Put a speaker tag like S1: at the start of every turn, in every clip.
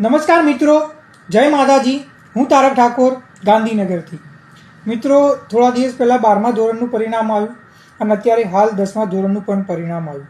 S1: નમસ્કાર મિત્રો, જય માતાજી. હું તારક ઠાકોર, ગાંધીનગરથી. મિત્રો, થોડા દિવસ પહેલાં બારમા ધોરણનું પરિણામ આવ્યું અને અત્યારે હાલ દસમા ધોરણનું પણ પરિણામ આવ્યું.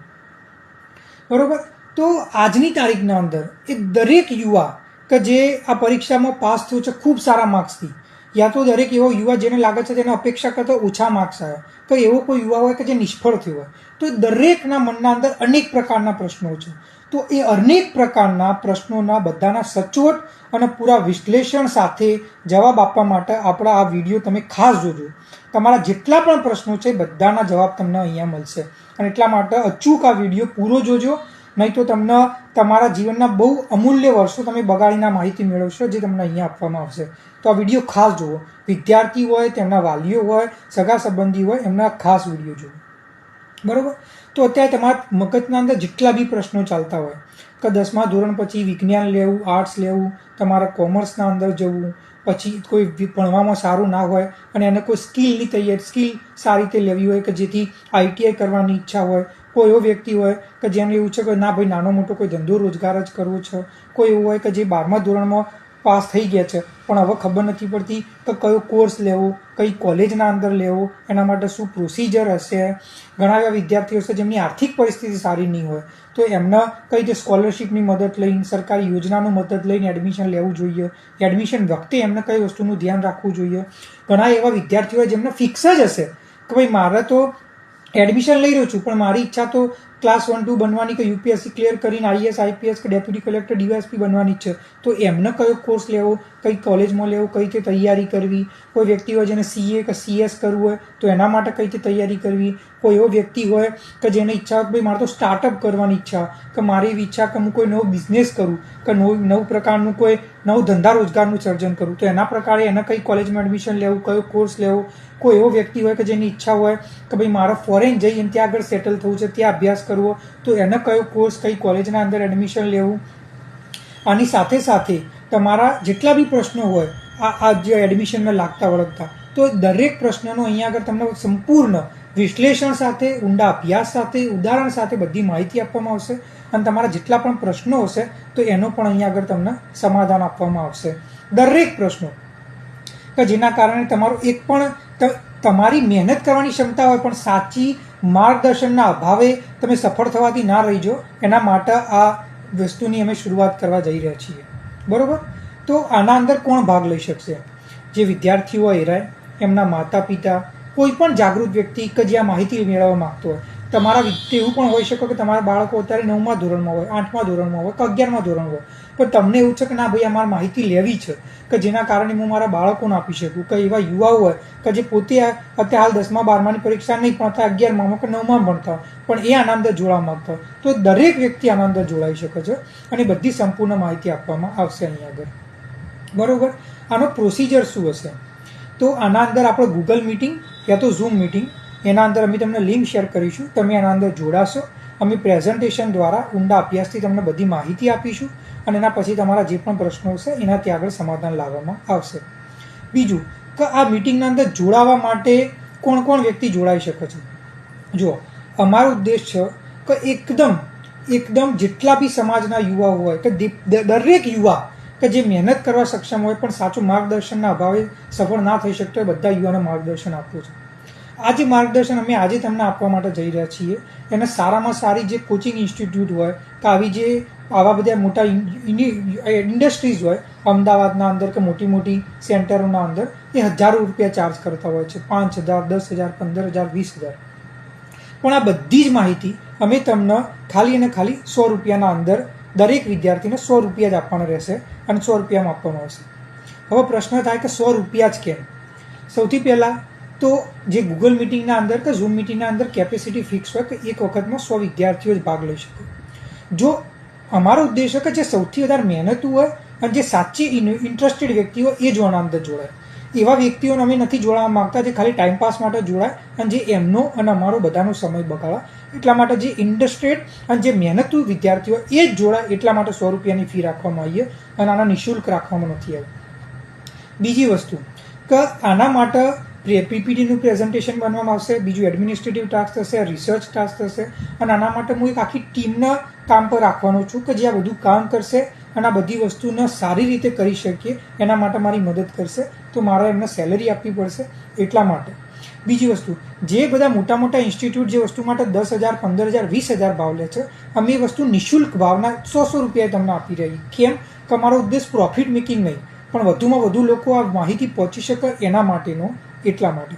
S1: બરાબર? તો આજની તારીખના અંદર એ દરેક યુવા કે જે આ પરીક્ષામાં પાસ થયો છે, ખૂબ સારા માર્ક્સથી. યા તો દરેક એવો યુવા જેને લાગે છે તેને અપેક્ષા કરતાં ઓછા માર્ક્સ આવ્યા. તો એવો કોઈ યુવા હોય કે જે નિષ્ફળ થયો હોય. તો દરેકના મનના અંદર અનેક પ્રકારના પ્રશ્નો છે. તો એ અનેક પ્રકારના પ્રશ્નોના બધાના સચોટ અને પૂરા વિશ્લેષણ સાથે જવાબ આપવા માટે આપણા આ વીડિયો તમે ખાસ જોજો. તમારા જેટલા પણ પ્રશ્નો છે, બધાના જવાબ તમને અહીંયા મળશે. અને એટલા માટે અચૂક આ વીડિયો પૂરો જોજો. નહીં તો તમને તમારા જીવનના બહુ અમૂલ્ય વર્ષો તમે બગાડીના માહિતી મેળવશો જે તમને અહીંયા આપવામાં આવશે. તો આ વીડિયો ખાસ જુઓ. વિદ્યાર્થી હોય, તેમના વાલીઓ હોય, સગા સંબંધી હોય, એમના ખાસ વીડિયો જુઓ. બરોબર? તો અત્યારે તમારા મગજના અંદર જેટલા બી પ્રશ્નો ચાલતા હોય, કે દસમા ધોરણ પછી વિજ્ઞાન લેવું આર્ટ્સ લેવું, તમારા કોમર્સના અંદર જવું, પછી કોઈ ભણવામાં સારું ના હોય અને એને કોઈ સ્કિલની તૈયારી સ્કિલ સારી રીતે લેવી હોય કે જેથી આઈટીઆઈ કરવાની ઈચ્છા હોય, કોઈ એવો વ્યક્તિ હોય કે જેને એવું છે કે ના ભાઈ નાનો મોટો કોઈ ધંધો રોજગાર જ કરવો છે, કોઈ એવું હોય કે જે બારમા ધોરણમાં પાસ થઈ ગયા છે. પણ હવે ખબર નથી પડતી કે કયો કોર્સ લેવો, કઈ કોલેજના અંદર લેવો, એના માટે શું પ્રોસિજર હશે. ઘણા એવા વિદ્યાર્થીઓ છે જેમની આર્થિક પરિસ્થિતિ સારી નહીં હોય. તો એમને કઈ રીતે સ્કોલરશિપની મદદ લઈને, સરકારી યોજનાનું મદદ લઈને એડમિશન લેવું જોઈએ? એડમિશન વખતે એમને કઈ વસ્તુનું ધ્યાન રાખવું જોઈએ? ઘણા એવા વિદ્યાર્થીઓ જેમને ફિક્સ જ હશે કે ભાઈ મારે તો એડમિશન લઈ રહ્યો છું, પણ મારી ઈચ્છા તો ક્લાસ વન ટુ બનવાની કે યુપીએસસી ક્લિયર કરીને આઈએસ આઈપીએસ કે ડેપ્યુટી કલેક્ટર ડીવાયએસપી બનવાની જ છે. તો એમને કયો કોર્સ લેવો, કઈ કોલેજમાં લેવો, કઈ રીતે તૈયારી કરવી? કોઈ વ્યક્તિ હોય જેને સીએ કે સીએસ કરવું હોય, તો એના માટે કઈ રીતે તૈયારી કરવી? કોઈ એવો વ્યક્તિ હોય કે જેને ઈચ્છા હોય ભાઈ મારે તો સ્ટાર્ટઅપ કરવાની ઈચ્છા, કે મારી એવી ઈચ્છા કે હું કોઈ નવો બિઝનેસ કરું, કે નવું નવું પ્રકારનું કોઈ નવું ધંધા રોજગારનું સર્જન કરું. તો એના પ્રકારે એને કઈ કોલેજમાં એડમિશન લેવું, કયો કોર્સ લેવો? કોઈ એવો વ્યક્તિ હોય કે જેની ઈચ્છા હોય કે ભાઈ મારે ફોરેન જઈને ત્યાં આગળ સેટલ થવું છે, ત્યાં અભ્યાસ કરવો, તો એનો કયો કોર્સ કઈ કોલેજના અંદર એડમિશન લેવું? આની સાથે સાથે તમારા જેટલા બી પ્રશ્નો હોય, આ આ જે એડમિશનને લાગતા વળગતા, તો દરેક પ્રશ્નનો અહીંયા આગળ તમને સંપૂર્ણ વિશ્લેષણ સાથે, ઊંડા અભ્યાસ સાથે, ઉદાહરણ સાથે બધી માહિતી આપવામાં આવશે. અને તમારા જેટલા પણ પ્રશ્નો હશે, તો એનો પણ અહીંયા આગળ તમને સમાધાન આપવામાં આવશે. દરેક પ્રશ્નો, કે જેના કારણે તમારું એક પણ તમારી મહેનત કરવાની ક્ષમતા હોય પણ સાચી માર્ગદર્શનના અભાવે તમે સફળ થવાથી ના રહીજો. એના માટે આ વસ્તુની અમે શરૂઆત કરવા જઈ રહ્યા છીએ. બરોબર? તો આના અંદર કોણ ભાગ લઈ શકશે? જે વિદ્યાર્થીઓ હેરાય, એમના માતા પિતા કોઈ પણ જાગૃત વ્યક્તિ કે જે આ માહિતી મેળવવા માગતો હોય. તમારા એવું પણ હોઈ શકે કે તમારા બાળકો અત્યારે નવમા ધોરણમાં હોય, આઠમા ધોરણમાં હોય કે અગિયારમા ધોરણ હોય. પણ તમને એવું છે કે ના ભાઈ અમારે માહિતી લેવી છે કે જેના કારણે હું મારા બાળકોને આપી શકું? કે એવા યુવાઓ હોય કે જે પોતે અત્યારે હાલ દસમા, બારમાની પરીક્ષા નહીં ભણતા અગિયારમાં કે નવમાં ભણતા પણ એ આના અંદર જોડાવા માંગતા તો દરેક વ્યક્તિ આના અંદર જોડાઈ શકે છે અને બધી સંપૂર્ણ માહિતી આપવામાં આવશે અહીં આગળ. બરોબર? આનો પ્રોસિજર શું હશે? તો આના અંદર આપણે ગૂગલ મીટિંગ યા તો ઝૂમ મીટિંગ એના અંદર અમે તમને લિંક શેર કરીશું. તમે આના અંદર જોડાશો. અમે પ્રેઝન્ટેશન દ્વારા ઊંડા અભ્યાસથી તમને બધી માહિતી આપીશું અને એના પછી તમારા જે પણ પ્રશ્નો હશે, એનાથી આગળ સમાધાન લાવવામાં આવશે. બીજું કે આ મિટિંગના અંદર જોડાવા માટે કોણ કોણ વ્યક્તિ જોડાઈ શકે છે? જુઓ, અમારો ઉદ્દેશ છે કે એકદમ એકદમ જેટલા બી સમાજના યુવા હોય કે દરેક યુવા કે જે મહેનત કરવા સક્ષમ હોય પણ સાચું માર્ગદર્શનના અભાવે સફળ ના થઈ શકતો હોય, બધા યુવાને માર્ગદર્શન આપવું છે. આ જે માર્ગદર્શન અમે આજે તમને આપવા માટે જઈ રહ્યા છીએ. એને સારામાં સારી જે કોચિંગ ઇન્સ્ટિટ્યૂટ હોય, કે આવી જે આવા બધા મોટા ઇન્ડસ્ટ્રીઝ હોય, અમદાવાદના અંદર કે મોટી મોટી સેન્ટરોના અંદર, એ હજારો રૂપિયા ચાર્જ કરતા હોય છે. પાંચ હજાર, દસ હજાર, પંદર હજાર, વીસ હજાર. પણ આ બધી જ માહિતી અમે તમને ખાલી અને ખાલી સો રૂપિયાના અંદર દરેક વિદ્યાર્થીને સો રૂપિયા જ આપવાના રહેશે અને સો રૂપિયામાં આપવામાં આવશે હવે પ્રશ્ન થાય કે સો રૂપિયા જ કેમ? સૌથી પહેલાં તો જે ગૂગલ મિટિંગના અંદર કે ઝૂમ મિટિંગના અંદર કેપેસિટી ફિક્સ હોય કે એક વખતમાં સો વિદ્યાર્થીઓ જ ભાગ લઈ શકે. જો અમારો ઉદ્દેશ કે જે સૌથી વધારે મહેનતુ હોય અને જે સાચી ઇન્ટરેસ્ટેડ વ્યક્તિ હોય એ જોવાના અંદર જોડાય. એવા વ્યક્તિઓને અમે નથી જોડાવા માંગતા જે ખાલી ટાઈમપાસ માટે જોડાય અને જે એમનો અને અમારો બધાનો સમય બગાડે. એટલા માટે જે ઇન્ટરેસ્ટેડ અને જે મહેનતુ વિદ્યાર્થીઓ એ જ જોડાય એટલા માટે સો રૂપિયાની ફી રાખવામાં આવીએ અને આના નિઃશુલ્ક રાખવામાં નથી આવ્યું બીજી વસ્તુ, કે આના માટે પીપીટીનું પ્રેઝન્ટેશન બનવામાં આવશે, બીજું એડમિનિસ્ટ્રેટિવ ટાસ્ક થશે રિસર્ચ ટાસ્ક થશે અને આના માટે હું એક આખી ટીમના કામ પર રાખવાનો છું કે જે આ બધું કામ કરશે અને આ બધી વસ્તુને સારી રીતે કરી શકીએ, એના માટે મારી મદદ કરશે, તો મારે એમને સેલરી આપવી પડશે એટલા માટે. બીજી વસ્તુ, જે બધા મોટા મોટા ઇન્સ્ટિટ્યૂટ જે વસ્તુ માટે દસ હજાર, પંદર હજાર, વીસ હજાર ભાવ લે છે, અમે એ વસ્તુ નિઃશુલ્ક ભાવના સો સો રૂપિયાએ તમને આપી રહી. કેમ? કે અમારો ઉદ્દેશ પ્રોફિટ મેકિંગ નહીં, પણ વધુમાં વધુ લોકો આ માહિતી પહોંચી શકે એના માટેનો એટલા માટે.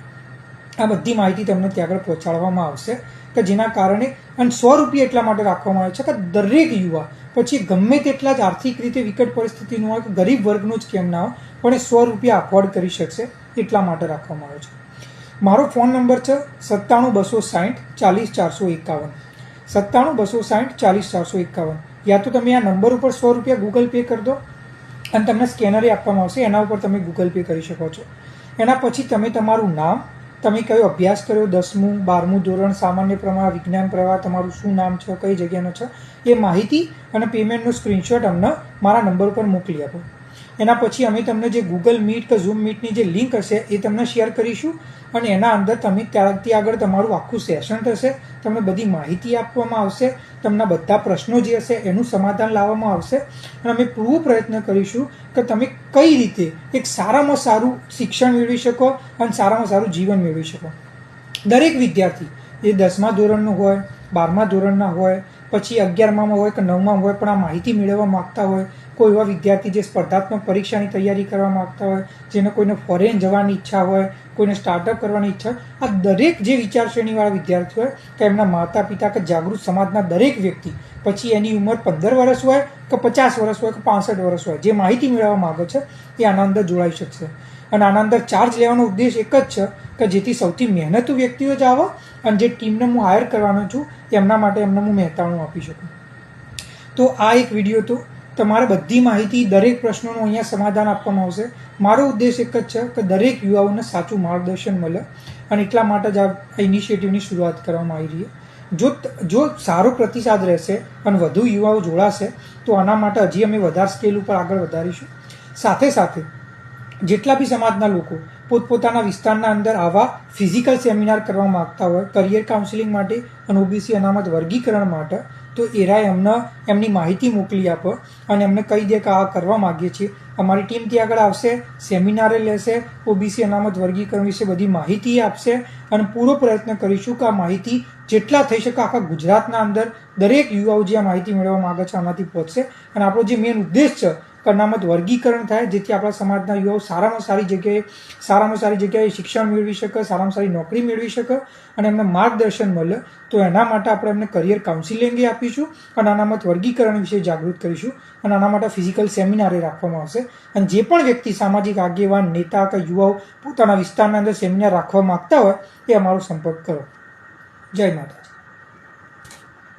S1: આ બધી માહિતી તમને ત્યાં આગળ પહોંચાડવામાં આવશે કે જેના કારણે અને સો રૂપિયા એટલા માટે રાખવામાં આવે છે કે દરેક યુવા, પછી ગમે તેટલા જ આર્થિક રીતે વિકટ પરિસ્થિતિનું હોય કે ગરીબ વર્ગનું જ કેમ ના હોય, પણ એ સો રૂપિયા અફોર્ડ કરી શકશે એટલા માટે રાખવામાં આવે છે. મારો ફોન નંબર છે સત્તાણું બસો સાહીઠ ચાલીસ ચારસો એકાવન. સત્તાણું બસો સાહીઠ ચાલીસ ચારસો એકાવન. યા તો તમે આ નંબર ઉપર સો રૂપિયા ગૂગલ પે કરી દો અને તમને સ્કેનરે આપવામાં આવશે. એના ઉપર તમે ગૂગલ પે કરી શકો છો. એના પછી તમે તમારું નામ, તમે કયો અભ્યાસ કર્યો? દસમું, બારમું ધોરણ, સામાન્ય પ્રવાહ વિજ્ઞાન પ્રવાહ, તમારું શું નામ છે, કઈ જગ્યાનો છે? એ માહિતી અને પેમેન્ટનો સ્ક્રીનશોટ અમને મારા નંબર પર મોકલી આપો. એના પછી અમે તમને જે ગૂગલ મીટ કે ઝૂમ મીટની જે લિંક હશે, એ તમને શેર કરીશું. અને એના અંદર તમે ત્યારથી આગળ તમારું આખું સેશન થશે. તમને બધી માહિતી આપવામાં આવશે. તમને બધા પ્રશ્નો જે હશે, એનું સમાધાન લાવવામાં આવશે. અને અમે પૂરો પ્રયત્ન કરીશું કે તમે કઈ રીતે એક સારામાં સારું શિક્ષણ મેળવી શકો અને સારામાં સારું જીવન મેળવી શકો. દરેક વિદ્યાર્થી એ દસમા ધોરણનું હોય, બારમા ધોરણના હોય, પછી અગિયારમાં હોય કે નવમાં હોય, પણ આ માહિતી મેળવવા માગતા હોય કોઈ એવા વિદ્યાર્થી જે સ્પર્ધાત્મક પરીક્ષાની તૈયારી કરવા માગતા હોય, જેને કોઈને ફોરેન જવાની ઈચ્છા હોય, કોઈને સ્ટાર્ટઅપ કરવાની ઈચ્છા આ દરેક જે વિચારશ્રેણીવાળા વિદ્યાર્થીઓ હોય કે એમના માતા પિતા કે જાગૃત સમાજના દરેક વ્યક્તિ, પછી એની ઉંમર પંદર વર્ષ હોય કે પચાસ વર્ષ હોય કે પાસઠ વર્ષ હોય, જે માહિતી મેળવવા માગે છે, એ આના અંદર જોડાઈ શકશે. અને આના અંદર ચાર્જ લેવાનો ઉદ્દેશ એક જ છે કે જેથી સૌથી મહેનતુ વ્યક્તિઓ જ આવે અને જે ટીમને હું હાયર કરવાનો છું, એમના માટે એમને હું મહેતાણું આપી શકું. તો આ એક વીડિયો હતો તમારે બધી માહિતી દરેક પ્રશ્નોનું અહીંયા સમાધાન આપવામાં આવશે. મારો ઉદ્દેશ એક જ છે કે દરેક યુવાઓને સાચું માર્ગદર્શન મળે અને એટલા માટે જ આ ઇનિશિયેટિવની શરૂઆત કરવામાં આવી રહી છે. જો જો સારો પ્રતિસાદ રહેશે અને વધુ યુવાઓ જોડાશે, તો આના માટે હજી અમે વધારે સ્કેલ ઉપર આગળ વધારીશું. સાથે સાથે, જેટલા બી સમાજના લોકો પોતપોતાના વિસ્તારના અંદર આવા ફિઝિકલ સેમિનાર કરવા માગતા હોય કરિયર કાઉન્સિલિંગ માટે અને ઓબીસી અનામત વર્ગીકરણ માટે તો એરાએ અમને એમની માહિતી મોકલી આપો અને એમને કહી દે કે આ કરવા માગીએ છીએ. અમારી ટીમ ત્યાં આગળ આવશે, સેમિનારે લેશે, ઓબીસી અનામત વર્ગીકરણ વિશે બધી માહિતી આપશે અને પૂરો પ્રયત્ન કરીશું કે આ માહિતી જેટલા થઈ શકે આખા ગુજરાતના અંદર દરેક યુવાઓ જે આ માહિતી મેળવવા માગે છે આનાથી પહોંચશે અને આપણો જે મેઇન ઉદ્દેશ છે અનામત વર્ગીકરણ થાય, જેથી આપણા સમાજના યુવાઓ સારામાં સારી જગ્યાએ, સારામાં સારી જગ્યાએ શિક્ષણ મેળવી શકે, સારામાં સારી નોકરી મેળવી શકે અને એમને માર્ગદર્શન મળે, તો એના માટે આપણે એમને કરિયર કાઉન્સિલિંગ આપીશું અને અનામત વર્ગીકરણ વિશે જાગૃત કરીશું અને આના માટે ફિઝિકલ સેમિનારે રાખવામાં આવશે. અને જે પણ વ્યક્તિ સામાજિક આગેવાન, નેતા કે યુવાઓ પોતાના વિસ્તારના અંદર સેમિનાર રાખવા માગતા હોય, એ અમારો સંપર્ક કરો. જય માતાજી.